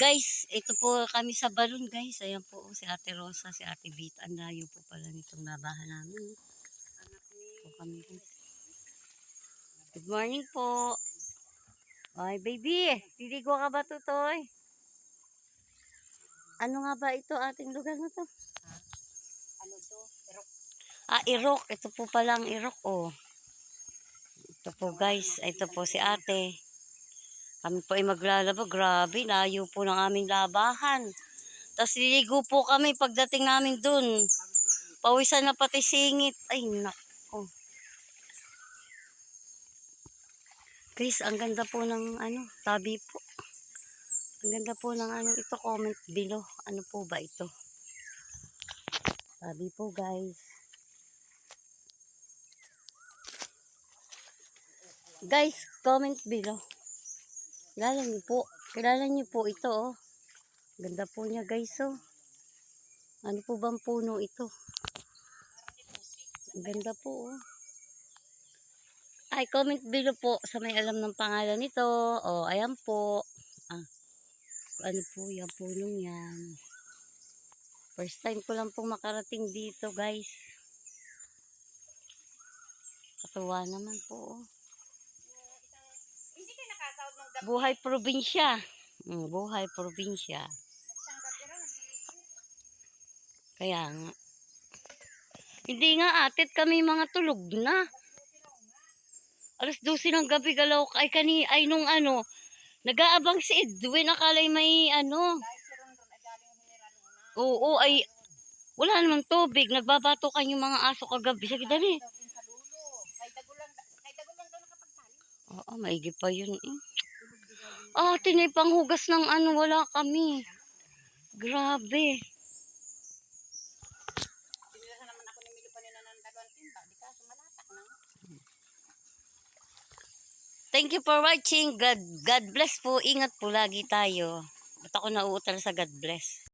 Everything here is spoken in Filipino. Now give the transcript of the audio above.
Guys, ito po kami sa balon guys. Ayan po si Ate Rosa, si Ate Vit. Ang layo po pala nitong labahan namin. Po kami guys. Good morning po. Ay, baby. Titigo ka ba, Tutoy? Ano nga ba ito ating lugar na to? Ano to? Pero Ah, Irok. Ito po pala ang Irok, oh. Ito po, guys. Ito po si ate. Kami po ay maglalaba. Grabe, layo po ng aming labahan. Tapos liligo po kami pagdating namin dun. Pawisan na pati singit. Ay, nako. Guys, ang ganda po ng ano, tabi po. Ang ganda po ng ano ito. Comment below. Ano po ba ito? Tabi po, guys. Guys, comment below. Kilala niyo po. Kilala niyo po ito, oh. Ganda po niya, guys, oh. Ano po bang puno ito? Ganda po, oh. Ay, comment below po sa may alam ng pangalan nito. Oh, ayan po. Ah, ano po yung punong yan. First time ko lang pong makarating dito, guys. Katuwa naman po, oh. hindi kayo nakasahod ng gabi. Buhay probinsya. Mm, buhay probinsya. Kaya nga. Hindi nga atit kami mga tulog na. Alas 12 ng gabi galaw ay kani ay nung ano nag-aabang si Edwin akalay may ano. Oo ay wala namang tubig. Nagbabatukan yung mga aso kagabi. Sige dali. Oo, maigi pa yun eh. Ah, tinay panghugas ng ano, wala kami. Grabe. Thank you for watching. God, God bless po. Ingat po lagi tayo. Ba't ako nauutal sa God bless?